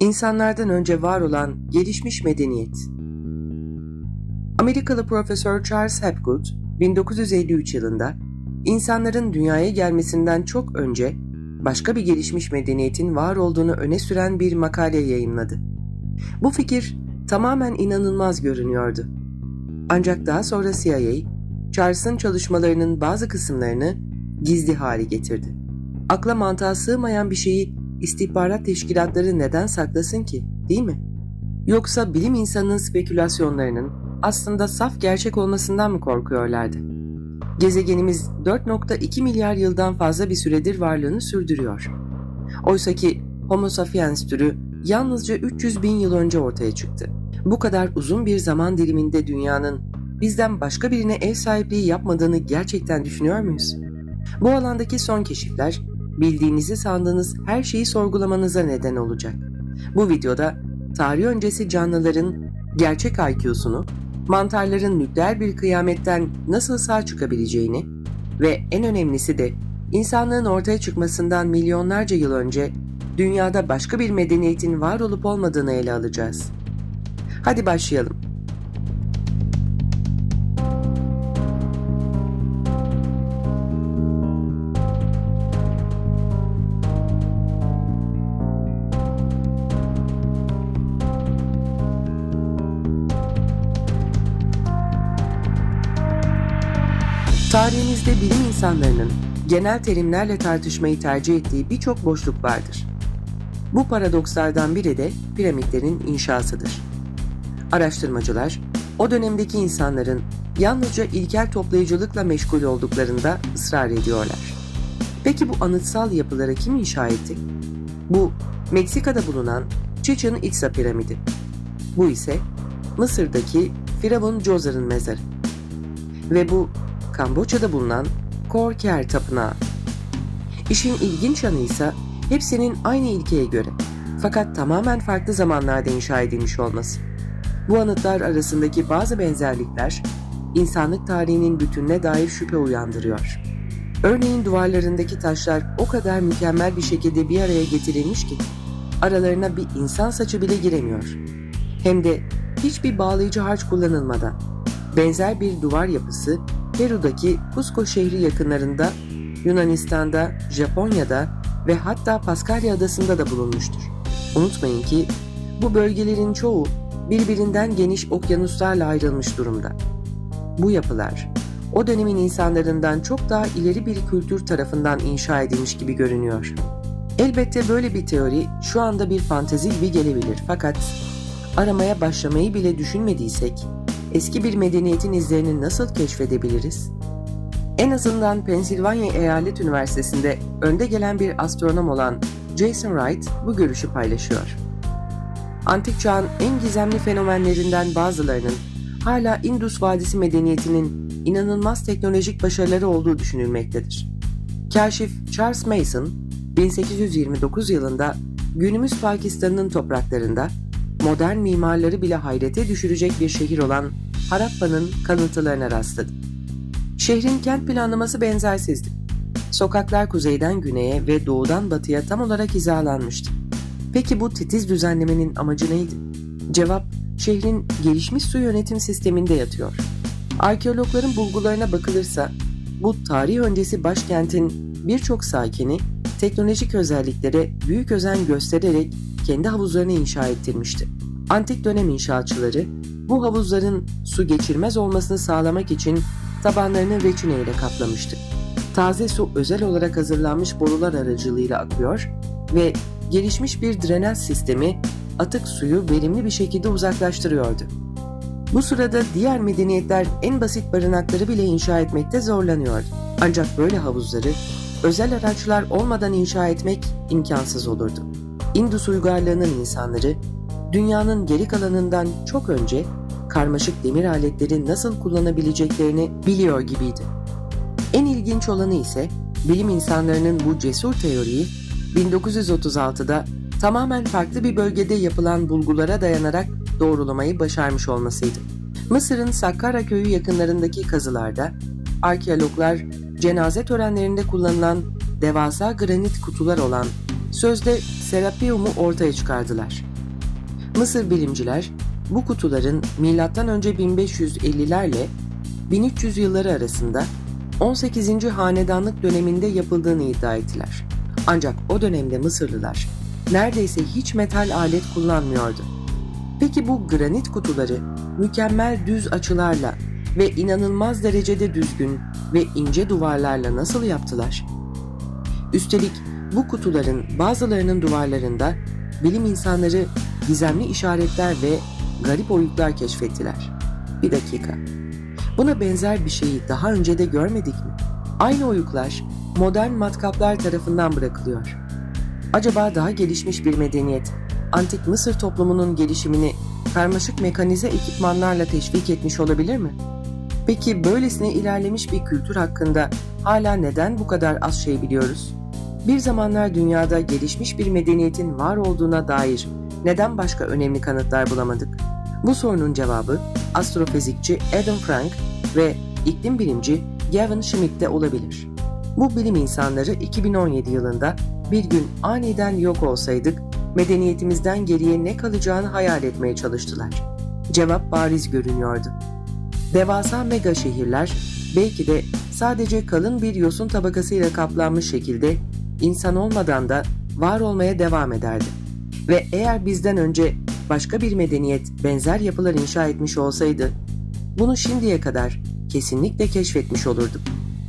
İnsanlardan önce var olan gelişmiş medeniyet. Amerikalı Profesör Charles Hapgood, 1953 yılında insanların dünyaya gelmesinden çok önce başka bir gelişmiş medeniyetin var olduğunu öne süren bir makale yayınladı. Bu fikir tamamen inanılmaz görünüyordu. Ancak daha sonra CIA, Charles'ın çalışmalarının bazı kısımlarını gizli hale getirdi. Akla mantığa sığmayan bir şeyi istihbarat teşkilatları neden saklasın ki, değil mi? Yoksa bilim insanının spekülasyonlarının aslında saf gerçek olmasından mı korkuyorlardı? Gezegenimiz 4.2 milyar yıldan fazla bir süredir varlığını sürdürüyor. Oysaki Homo sapiens türü yalnızca 300 bin yıl önce ortaya çıktı. Bu kadar uzun bir zaman diliminde dünyanın bizden başka birine ev sahipliği yapmadığını gerçekten düşünüyor muyuz? Bu alandaki son keşifler bildiğinizi sandığınız her şeyi sorgulamanıza neden olacak. Bu videoda tarih öncesi canlıların gerçek IQ'sunu, mantarların nükleer bir kıyametten nasıl sağ çıkabileceğini ve en önemlisi de insanlığın ortaya çıkmasından milyonlarca yıl önce dünyada başka bir medeniyetin var olup olmadığını ele alacağız. Hadi başlayalım. Tarihimizde bilim insanlarının genel terimlerle tartışmayı tercih ettiği birçok boşluk vardır. Bu paradokslardan biri de piramitlerin inşasıdır. Araştırmacılar, o dönemdeki insanların yalnızca ilkel toplayıcılıkla meşgul olduklarında ısrar ediyorlar. Peki bu anıtsal yapıları kim inşa etti? Bu, Meksika'da bulunan Chichen Itza piramidi. Bu ise Mısır'daki Firavun Djozar'ın mezarı. Ve bu Kamboçya'da bulunan Korker Tapınağı. İşin ilginç yanı ise hepsinin aynı ilkeye göre fakat tamamen farklı zamanlarda inşa edilmiş olması. Bu anıtlar arasındaki bazı benzerlikler insanlık tarihinin bütününe dair şüphe uyandırıyor. Örneğin duvarlarındaki taşlar o kadar mükemmel bir şekilde bir araya getirilmiş ki aralarına bir insan saçı bile giremiyor. Hem de hiçbir bağlayıcı harç kullanılmadan. Benzer bir duvar yapısı Peru'daki Cusco şehri yakınlarında, Yunanistan'da, Japonya'da ve hatta Paskalya adasında da bulunmuştur. Unutmayın ki bu bölgelerin çoğu birbirinden geniş okyanuslarla ayrılmış durumda. Bu yapılar o dönemin insanlarından çok daha ileri bir kültür tarafından inşa edilmiş gibi görünüyor. Elbette böyle bir teori şu anda bir fantezi gibi gelebilir fakat aramaya başlamayı bile düşünmediysek eski bir medeniyetin izlerini nasıl keşfedebiliriz? En azından Pensilvanya Eyalet Üniversitesi'nde önde gelen bir astronom olan Jason Wright bu görüşü paylaşıyor. Antik çağın en gizemli fenomenlerinden bazılarının hala Indus Vadisi medeniyetinin inanılmaz teknolojik başarıları olduğu düşünülmektedir. Kaşif Charles Mason, 1829 yılında günümüz Pakistan'ın topraklarında modern mimarları bile hayrete düşürecek bir şehir olan Harappa'nın kalıntılarına rastladı. Şehrin kent planlaması benzersizdi. Sokaklar kuzeyden güneye ve doğudan batıya tam olarak hizalanmıştı. Peki bu titiz düzenlemenin amacı neydi? Cevap, şehrin gelişmiş su yönetim sisteminde yatıyor. Arkeologların bulgularına bakılırsa, bu tarih öncesi başkentin birçok sakini teknolojik özelliklere büyük özen göstererek kendi havuzlarını inşa ettirmişti. Antik dönem inşaatçıları bu havuzların su geçirmez olmasını sağlamak için tabanlarını reçine ile kaplamıştı. Taze su özel olarak hazırlanmış borular aracılığıyla akıyor ve gelişmiş bir drenaj sistemi atık suyu verimli bir şekilde uzaklaştırıyordu. Bu sırada diğer medeniyetler en basit barınakları bile inşa etmekte zorlanıyordu. Ancak böyle havuzları özel araçlar olmadan inşa etmek imkansız olurdu. Indus uygarlığının insanları dünyanın geri kalanından çok önce karmaşık demir aletleri nasıl kullanabileceklerini biliyor gibiydi. En ilginç olanı ise bilim insanlarının bu cesur teoriyi 1936'da tamamen farklı bir bölgede yapılan bulgulara dayanarak doğrulamayı başarmış olmasıydı. Mısır'ın Sakkara köyü yakınlarındaki kazılarda arkeologlar cenaze törenlerinde kullanılan devasa granit kutular olan sözde Serapeum'u ortaya çıkardılar. Mısır bilimciler bu kutuların M.Ö. 1550'lerle 1300 yılları arasında 18. hanedanlık döneminde yapıldığını iddia ettiler. Ancak o dönemde Mısırlılar neredeyse hiç metal alet kullanmıyordu. Peki bu granit kutuları mükemmel düz açılarla ve inanılmaz derecede düzgün ve ince duvarlarla nasıl yaptılar? Üstelik bu kutuların bazılarının duvarlarında bilim insanları gizemli işaretler ve garip oyuklar keşfettiler. Bir dakika. Buna benzer bir şeyi daha önce de görmedik mi? Aynı oyuklar modern matkaplar tarafından bırakılıyor. Acaba daha gelişmiş bir medeniyet, antik Mısır toplumunun gelişimini karmaşık mekanize ekipmanlarla teşvik etmiş olabilir mi? Peki böylesine ilerlemiş bir kültür hakkında hala neden bu kadar az şey biliyoruz? Bir zamanlar dünyada gelişmiş bir medeniyetin var olduğuna dair neden başka önemli kanıtlar bulamadık? Bu sorunun cevabı astrofizikçi Adam Frank ve iklim bilimci Gavin Schmidt'te olabilir. Bu bilim insanları 2017 yılında bir gün aniden yok olsaydık medeniyetimizden geriye ne kalacağını hayal etmeye çalıştılar. Cevap bariz görünüyordu. Devasa mega şehirler belki de sadece kalın bir yosun tabakasıyla kaplanmış şekilde insan olmadan da var olmaya devam ederdi. Ve eğer bizden önce başka bir medeniyet benzer yapılar inşa etmiş olsaydı, bunu şimdiye kadar kesinlikle keşfetmiş olurduk.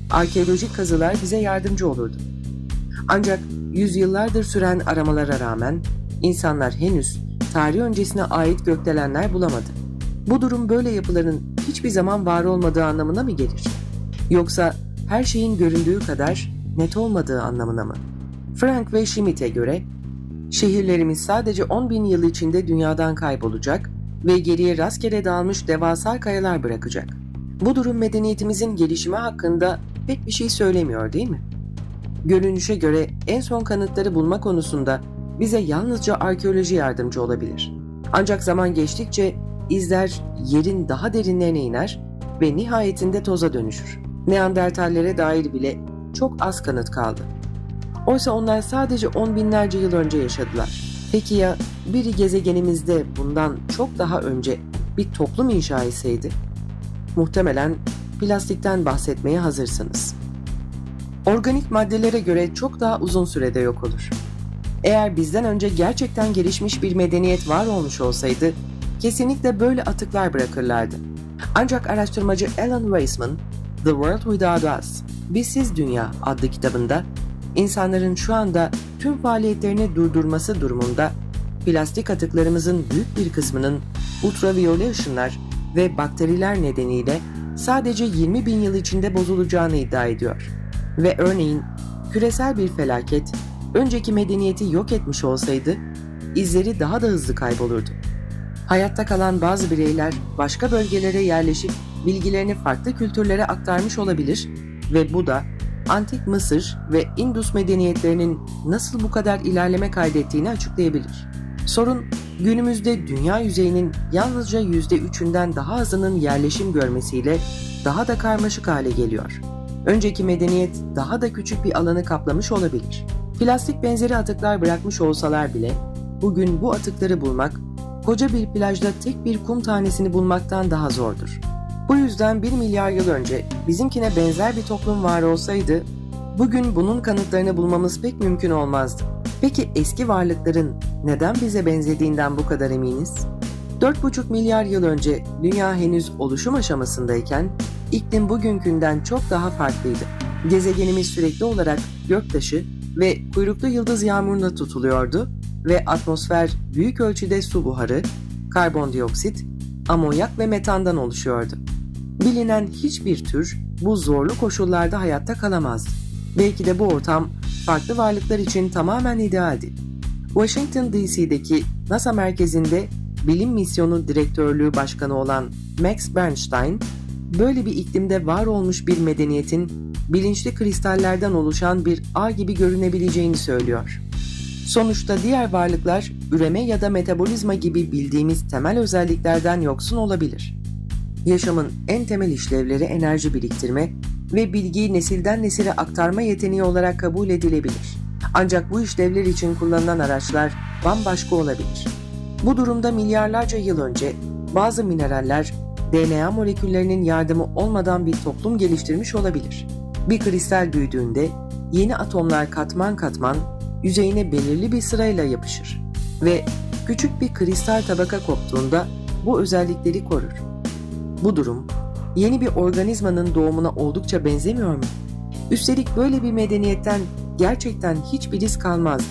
Arkeolojik kazılar bize yardımcı olurdu. Ancak yüzyıllardır süren aramalara rağmen insanlar henüz tarih öncesine ait gökdelenler bulamadı. Bu durum böyle yapıların hiçbir zaman var olmadığı anlamına mı gelir? Yoksa her şeyin göründüğü kadar net olmadığı anlamına mı? Frank ve Schmidt'e göre şehirlerimiz sadece 10 bin yıl içinde dünyadan kaybolacak ve geriye rastgele dağılmış devasa kayalar bırakacak. Bu durum medeniyetimizin gelişimi hakkında pek bir şey söylemiyor değil mi? Görünüşe göre en son kanıtları bulma konusunda bize yalnızca arkeoloji yardımcı olabilir. Ancak zaman geçtikçe izler yerin daha derinlerine iner ve nihayetinde toza dönüşür. Neandertallere dair bile çok az kanıt kaldı. Oysa onlar sadece on binlerce yıl önce yaşadılar. Peki ya biri gezegenimizde bundan çok daha önce bir toplum inşa etseydi? Muhtemelen plastikten bahsetmeye hazırsınız. Organik maddelere göre çok daha uzun sürede yok olur. Eğer bizden önce gerçekten gelişmiş bir medeniyet var olmuş olsaydı, kesinlikle böyle atıklar bırakırlardı. Ancak araştırmacı Alan Weissman, The World Without Us, Bizsiz Dünya adlı kitabında insanların şu anda tüm faaliyetlerini durdurması durumunda plastik atıklarımızın büyük bir kısmının ultraviyole ışınlar ve bakteriler nedeniyle sadece 20 bin yıl içinde bozulacağını iddia ediyor. Ve örneğin küresel bir felaket önceki medeniyeti yok etmiş olsaydı izleri daha da hızlı kaybolurdu. Hayatta kalan bazı bireyler başka bölgelere yerleşip bilgilerini farklı kültürlere aktarmış olabilir ve bu da antik Mısır ve Indus medeniyetlerinin nasıl bu kadar ilerleme kaydettiğini açıklayabilir. Sorun günümüzde dünya yüzeyinin yalnızca %3'ünden daha azının yerleşim görmesiyle daha da karmaşık hale geliyor. Önceki medeniyet daha da küçük bir alanı kaplamış olabilir. Plastik benzeri atıklar bırakmış olsalar bile bugün bu atıkları bulmak koca bir plajda tek bir kum tanesini bulmaktan daha zordur. Bu yüzden 1 milyar yıl önce bizimkine benzer bir toplum var olsaydı, bugün bunun kanıtlarını bulmamız pek mümkün olmazdı. Peki eski varlıkların neden bize benzediğinden bu kadar eminiz? 4,5 milyar yıl önce dünya henüz oluşum aşamasındayken iklim bugünkünden çok daha farklıydı. Gezegenimiz sürekli olarak göktaşı ve kuyruklu yıldız yağmuruna tutuluyordu ve atmosfer büyük ölçüde su buharı, karbondioksit, amonyak ve metandan oluşuyordu. Bilinen hiçbir tür bu zorlu koşullarda hayatta kalamazdı. Belki de bu ortam farklı varlıklar için tamamen idealdi. Washington DC'deki NASA merkezinde bilim misyonu direktörlüğü başkanı olan Max Bernstein, böyle bir iklimde var olmuş bir medeniyetin bilinçli kristallerden oluşan bir ağ gibi görünebileceğini söylüyor. Sonuçta diğer varlıklar üreme ya da metabolizma gibi bildiğimiz temel özelliklerden yoksun olabilir. Yaşamın en temel işlevleri enerji biriktirme ve bilgiyi nesilden nesile aktarma yeteneği olarak kabul edilebilir. Ancak bu işlevler için kullanılan araçlar bambaşka olabilir. Bu durumda milyarlarca yıl önce bazı mineraller DNA moleküllerinin yardımı olmadan bir toplum geliştirmiş olabilir. Bir kristal büyüdüğünde yeni atomlar katman katman yüzeyine belirli bir sırayla yapışır ve küçük bir kristal tabaka koptuğunda bu özellikleri korur. Bu durum yeni bir organizmanın doğumuna oldukça benzemiyor mu? Üstelik böyle bir medeniyetten gerçekten hiçbir iz kalmazdı.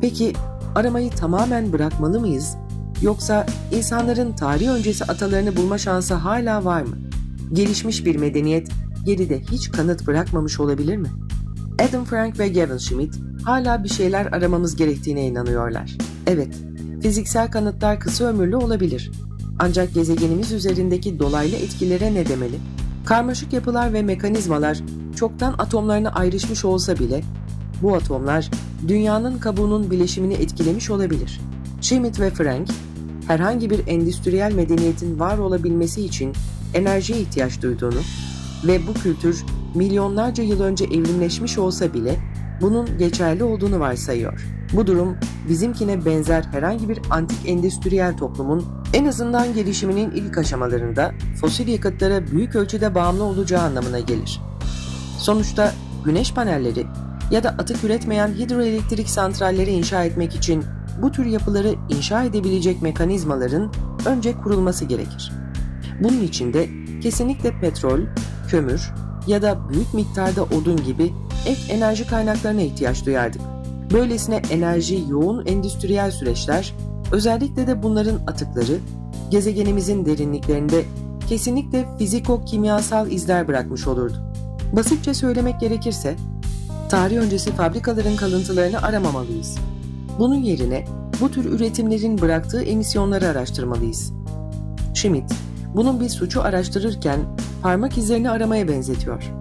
Peki aramayı tamamen bırakmalı mıyız? Yoksa insanların tarih öncesi atalarını bulma şansı hala var mı? Gelişmiş bir medeniyet geride hiç kanıt bırakmamış olabilir mi? Adam Frank ve Gavin Schmidt hala bir şeyler aramamız gerektiğine inanıyorlar. Evet, fiziksel kanıtlar kısa ömürlü olabilir. Ancak gezegenimiz üzerindeki dolaylı etkilere ne demeli? Karmaşık yapılar ve mekanizmalar çoktan atomlarına ayrışmış olsa bile bu atomlar dünyanın kabuğunun bileşimini etkilemiş olabilir. Schmidt ve Frank, herhangi bir endüstriyel medeniyetin var olabilmesi için enerjiye ihtiyaç duyduğunu ve bu kültür milyonlarca yıl önce evrimleşmiş olsa bile bunun geçerli olduğunu varsayıyor. Bu durum bizimkine benzer herhangi bir antik endüstriyel toplumun en azından gelişiminin ilk aşamalarında fosil yakıtlara büyük ölçüde bağımlı olacağı anlamına gelir. Sonuçta güneş panelleri ya da atık üretmeyen hidroelektrik santralleri inşa etmek için bu tür yapıları inşa edebilecek mekanizmaların önce kurulması gerekir. Bunun için de kesinlikle petrol, kömür ya da büyük miktarda odun gibi ek enerji kaynaklarına ihtiyaç duyardık. Böylesine enerji yoğun endüstriyel süreçler, özellikle de bunların atıkları, gezegenimizin derinliklerinde kesinlikle fiziko-kimyasal izler bırakmış olurdu. Basitçe söylemek gerekirse, tarih öncesi fabrikaların kalıntılarını aramamalıyız. Bunun yerine bu tür üretimlerin bıraktığı emisyonları araştırmalıyız. Schmidt, bunun bir suçu araştırırken parmak izlerini aramaya benzetiyor.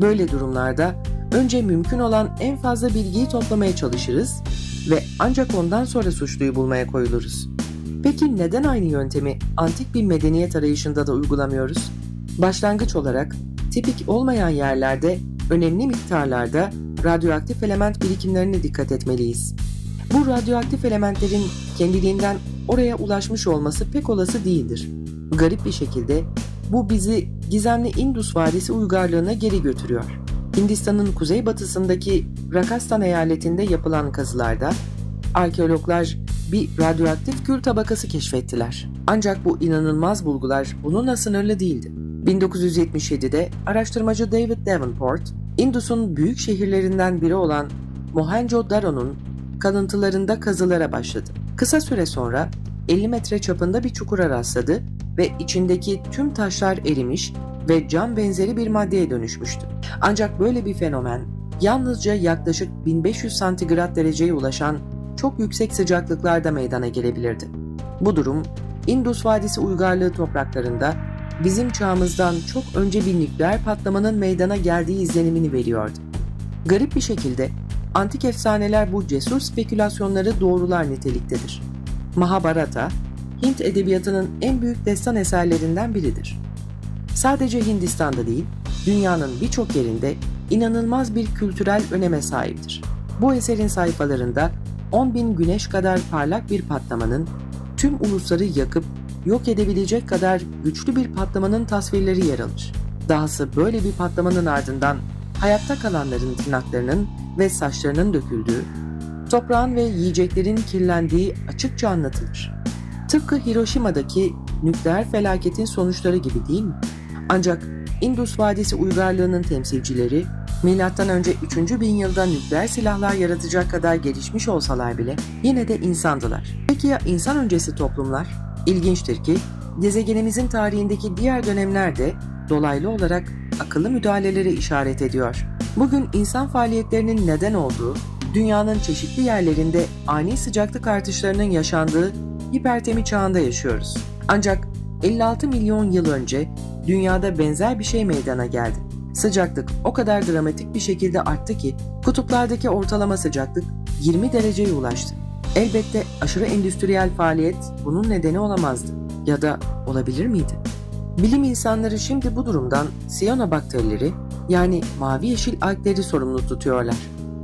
Böyle durumlarda önce mümkün olan en fazla bilgiyi toplamaya çalışırız ve ancak ondan sonra suçluyu bulmaya koyuluruz. Peki neden aynı yöntemi antik bir medeniyet arayışında da uygulamıyoruz? Başlangıç olarak tipik olmayan yerlerde önemli miktarlarda radyoaktif element birikimlerine dikkat etmeliyiz. Bu radyoaktif elementlerin kendiliğinden oraya ulaşmış olması pek olası değildir. Garip bir şekilde bu bizi gizemli Indus Vadisi uygarlığına geri götürüyor. Hindistan'ın kuzeybatısındaki Rakastan eyaletinde yapılan kazılarda arkeologlar bir radyoaktif kül tabakası keşfettiler. Ancak bu inanılmaz bulgular bununla sınırlı değildi. 1977'de araştırmacı David Davenport, Indus'un büyük şehirlerinden biri olan Mohenjo-Daro'nun kalıntılarında kazılara başladı. Kısa süre sonra 50 metre çapında bir çukura rastladı ve içindeki tüm taşlar erimiş ve cam benzeri bir maddeye dönüşmüştü. Ancak böyle bir fenomen yalnızca yaklaşık 1500 santigrat dereceye ulaşan çok yüksek sıcaklıklarda meydana gelebilirdi. Bu durum Indus Vadisi uygarlığı topraklarında bizim çağımızdan çok önce bir nükleer patlamanın meydana geldiği izlenimini veriyordu. Garip bir şekilde antik efsaneler bu cesur spekülasyonları doğrular niteliktedir. Mahabharata, Hint edebiyatının en büyük destan eserlerinden biridir. Sadece Hindistan'da değil, dünyanın birçok yerinde inanılmaz bir kültürel öneme sahiptir. Bu eserin sayfalarında 10 bin güneş kadar parlak bir patlamanın tüm ulusları yakıp yok edebilecek kadar güçlü bir patlamanın tasvirleri yer alır. Dahası böyle bir patlamanın ardından hayatta kalanların tırnaklarının ve saçlarının döküldüğü, toprağın ve yiyeceklerin kirlendiği açıkça anlatılır. Tıpkı Hiroşima'daki nükleer felaketin sonuçları gibi değil mi? Ancak Indus Vadisi uygarlığının temsilcileri M.Ö. 3. bin yılda nükleer silahlar yaratacak kadar gelişmiş olsalar bile yine de insandılar. Peki ya insan öncesi toplumlar? İlginçtir ki gezegenimizin tarihindeki diğer dönemler de dolaylı olarak akıllı müdahalelere işaret ediyor. Bugün insan faaliyetlerinin neden olduğu, dünyanın çeşitli yerlerinde ani sıcaklık artışlarının yaşandığı hipertemi çağında yaşıyoruz. Ancak 56 milyon yıl önce dünyada benzer bir şey meydana geldi. Sıcaklık o kadar dramatik bir şekilde arttı ki kutuplardaki ortalama sıcaklık 20 dereceye ulaştı. Elbette aşırı endüstriyel faaliyet bunun nedeni olamazdı ya da olabilir miydi? Bilim insanları şimdi bu durumdan siyanobakterileri yani mavi yeşil algleri sorumlu tutuyorlar.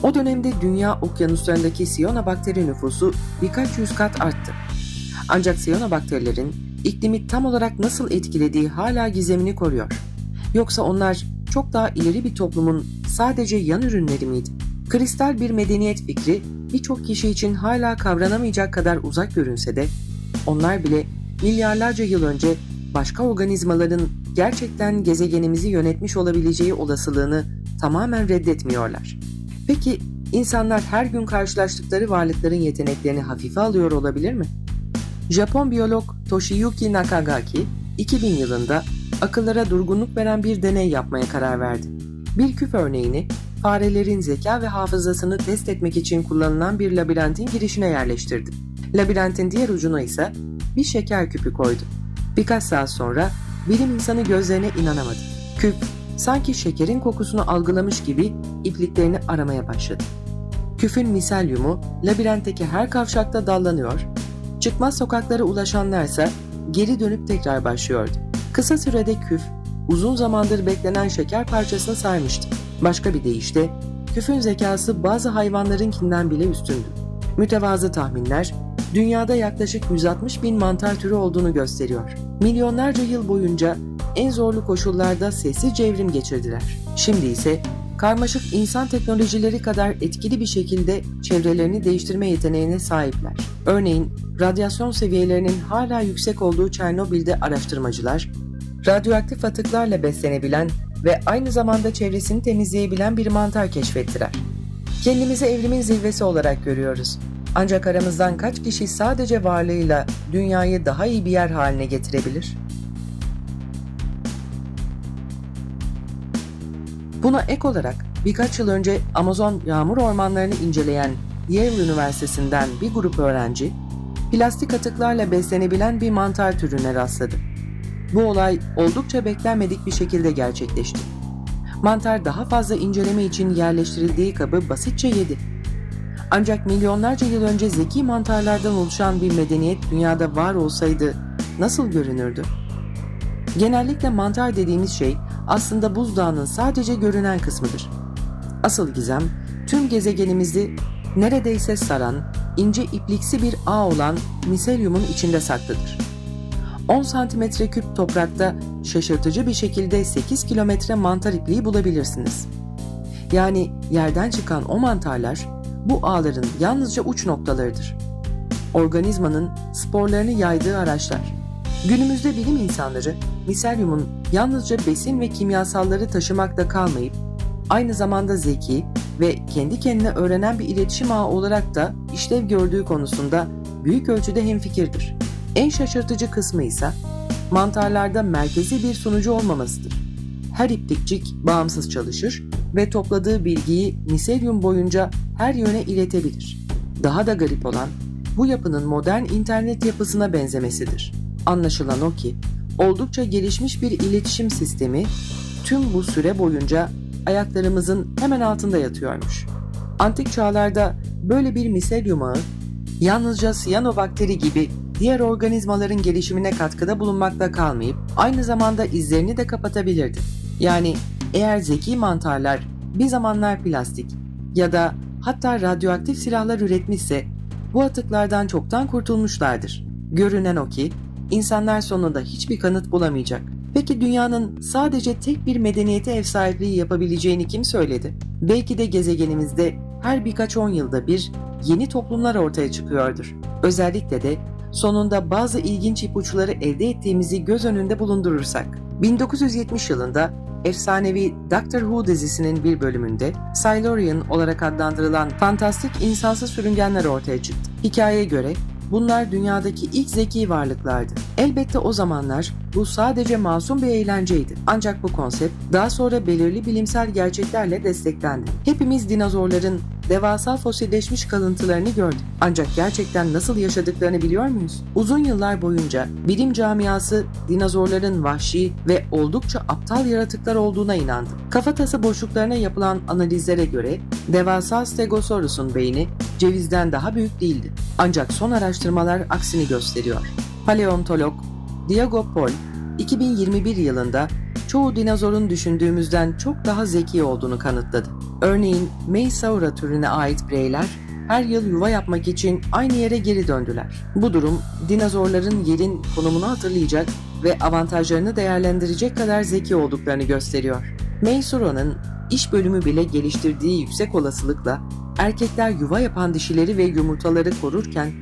O dönemde dünya okyanuslarındaki siyanobakteri nüfusu birkaç yüz kat arttı. Ancak siyanobakterilerin iklimi tam olarak nasıl etkilediği hala gizemini koruyor. Yoksa onlar çok daha ileri bir toplumun sadece yan ürünleri miydi? Kristal bir medeniyet fikri birçok kişi için hala kavranamayacak kadar uzak görünse de onlar bile milyarlarca yıl önce başka organizmaların gerçekten gezegenimizi yönetmiş olabileceği olasılığını tamamen reddetmiyorlar. Peki insanlar her gün karşılaştıkları varlıkların yeteneklerini hafife alıyor olabilir mi? Japon biyolog Toshiyuki Nakagaki 2000 yılında akıllara durgunluk veren bir deney yapmaya karar verdi. Bir küp örneğini farelerin zeka ve hafızasını test etmek için kullanılan bir labirentin girişine yerleştirdi. Labirentin diğer ucuna ise bir şeker küpü koydu. Birkaç saat sonra bilim insanı gözlerine inanamadı. Küp sanki şekerin kokusunu algılamış gibi ipliklerini aramaya başladı. Küfün miselyumu labirentteki her kavşakta dallanıyor, çıkmaz sokaklara ulaşanlarsa geri dönüp tekrar başlıyordu. Kısa sürede küf, uzun zamandır beklenen şeker parçasını saymıştı. Başka bir deyişle, küfün zekası bazı hayvanlarınkinden bile üstündü. Mütevazı tahminler, dünyada yaklaşık 160 bin mantar türü olduğunu gösteriyor. Milyonlarca yıl boyunca en zorlu koşullarda sessiz evrim geçirdiler. Şimdi ise karmaşık insan teknolojileri kadar etkili bir şekilde çevrelerini değiştirme yeteneğine sahipler. Örneğin radyasyon seviyelerinin hala yüksek olduğu Çernobil'de araştırmacılar, radyoaktif atıklarla beslenebilen ve aynı zamanda çevresini temizleyebilen bir mantar keşfettiler. Kendimizi evrimin zirvesi olarak görüyoruz. Ancak aramızdan kaç kişi sadece varlığıyla dünyayı daha iyi bir yer haline getirebilir? Buna ek olarak birkaç yıl önce Amazon yağmur ormanlarını inceleyen Yale Üniversitesi'nden bir grup öğrenci, plastik atıklarla beslenebilen bir mantar türüne rastladı. Bu olay oldukça beklenmedik bir şekilde gerçekleşti. Mantar daha fazla inceleme için yerleştirildiği kabı basitçe yedi. Ancak milyonlarca yıl önce zeki mantarlardan oluşan bir medeniyet dünyada var olsaydı nasıl görünürdü? Genellikle mantar dediğimiz şey aslında buzdağının sadece görünen kısmıdır. Asıl gizem tüm gezegenimizi neredeyse saran ince ipliksi bir ağ olan miselyumun içinde saklıdır. 10 santimetre küp toprakta şaşırtıcı bir şekilde 8 kilometre mantar ipliği bulabilirsiniz. Yani yerden çıkan o mantarlar bu ağların yalnızca uç noktalarıdır. Organizmanın sporlarını yaydığı araçlar. Günümüzde bilim insanları miselyumun yalnızca besin ve kimyasalları taşımakla kalmayıp aynı zamanda zeki ve kendi kendine öğrenen bir iletişim ağı olarak da işlev gördüğü konusunda büyük ölçüde hemfikirdir. En şaşırtıcı kısmı ise mantarlarda merkezi bir sunucu olmamasıdır. Her iplikçik bağımsız çalışır ve topladığı bilgiyi miselyum boyunca her yöne iletebilir. Daha da garip olan bu yapının modern internet yapısına benzemesidir. Anlaşılan o ki oldukça gelişmiş bir iletişim sistemi tüm bu süre boyunca ayaklarımızın hemen altında yatıyormuş. Antik çağlarda böyle bir miselyum ağı yalnızca siyanobakteri gibi diğer organizmaların gelişimine katkıda bulunmakla kalmayıp aynı zamanda izlerini de kapatabilirdi. Yani eğer zeki mantarlar bir zamanlar plastik ya da hatta radyoaktif silahlar üretmişse bu atıklardan çoktan kurtulmuşlardır. Görünen o ki insanlar sonunda hiçbir kanıt bulamayacak. Peki dünyanın sadece tek bir medeniyete ev sahipliği yapabileceğini kim söyledi? Belki de gezegenimizde her birkaç on yılda bir yeni toplumlar ortaya çıkıyordur. Özellikle de sonunda bazı ilginç ipuçları elde ettiğimizi göz önünde bulundurursak. 1970 yılında efsanevi Doctor Who dizisinin bir bölümünde Silurian olarak adlandırılan fantastik insansız sürüngenler ortaya çıktı. Hikayeye göre bunlar dünyadaki ilk zeki varlıklardı. Elbette o zamanlar bu sadece masum bir eğlenceydi. Ancak bu konsept daha sonra belirli bilimsel gerçeklerle desteklendi. Hepimiz dinozorların devasa fosilleşmiş kalıntılarını gördük. Ancak gerçekten nasıl yaşadıklarını biliyor muyuz? Uzun yıllar boyunca bilim camiası dinozorların vahşi ve oldukça aptal yaratıklar olduğuna inandı. Kafatası boşluklarına yapılan analizlere göre devasa Stegosaurus'un beyni cevizden daha büyük değildi. Ancak son araştırmalar aksini gösteriyor. Paleontolog Diego Paul 2021 yılında çoğu dinozorun düşündüğümüzden çok daha zeki olduğunu kanıtladı. Örneğin Meisaura türüne ait bireyler her yıl yuva yapmak için aynı yere geri döndüler. Bu durum dinozorların yerin konumunu hatırlayacak ve avantajlarını değerlendirecek kadar zeki olduklarını gösteriyor. Meisaura'nın iş bölümü bile geliştirdiği yüksek olasılıkla erkekler yuva yapan dişileri ve yumurtaları korurken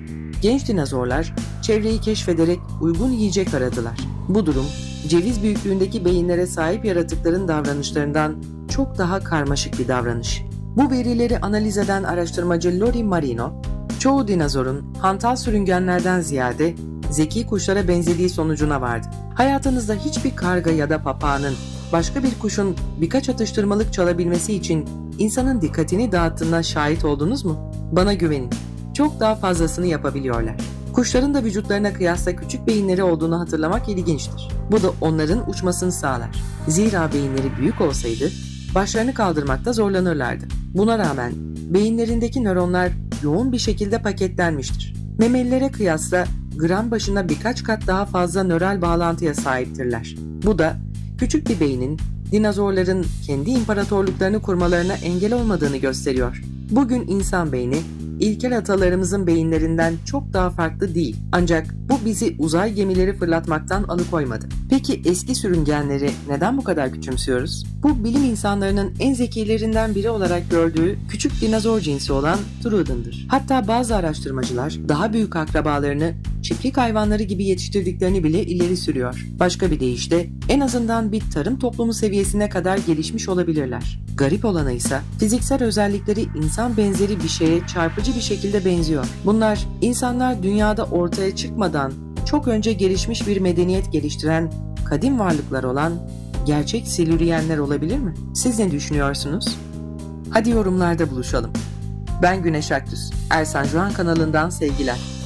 genç dinozorlar çevreyi keşfederek uygun yiyecek aradılar. Bu durum ceviz büyüklüğündeki beyinlere sahip yaratıkların davranışlarından çok daha karmaşık bir davranış. Bu verileri analiz eden araştırmacı Lori Marino, çoğu dinozorun hantal sürüngenlerden ziyade zeki kuşlara benzediği sonucuna vardı. Hayatınızda hiçbir karga ya da papağanın başka bir kuşun birkaç atıştırmalık çalabilmesi için insanın dikkatini dağıttığına şahit oldunuz mu? Bana güvenin. Çok daha fazlasını yapabiliyorlar. Kuşların da vücutlarına kıyasla küçük beyinleri olduğunu hatırlamak ilginçtir. Bu da onların uçmasını sağlar. Zira beyinleri büyük olsaydı başlarını kaldırmakta zorlanırlardı. Buna rağmen beyinlerindeki nöronlar yoğun bir şekilde paketlenmiştir. Memelilere kıyasla gram başına birkaç kat daha fazla nöral bağlantıya sahiptirler. Bu da küçük bir beynin dinozorların kendi imparatorluklarını kurmalarına engel olmadığını gösteriyor. Bugün insan beyni ilkel atalarımızın beyinlerinden çok daha farklı değil. Ancak bu bizi uzay gemileri fırlatmaktan alıkoymadı. Peki eski sürüngenleri neden bu kadar küçümsüyoruz? Bu bilim insanlarının en zekilerinden biri olarak gördüğü küçük dinozor cinsi olan Trooden'dır. Hatta bazı araştırmacılar daha büyük akrabalarını çiftlik hayvanları gibi yetiştirdiklerini bile ileri sürüyor. Başka bir deyişle en azından bir tarım toplumu seviyesine kadar gelişmiş olabilirler. Garip olanı ise fiziksel özellikleri insan benzeri bir şeye çarpıcı bir şekilde benziyor. Bunlar insanlar dünyada ortaya çıkmadan çok önce gelişmiş bir medeniyet geliştiren kadim varlıklar olan gerçek silüryenler olabilir mi? Siz ne düşünüyorsunuz? Hadi yorumlarda buluşalım. Ben Güneş Aktüs. Ersan Juan kanalından sevgiler.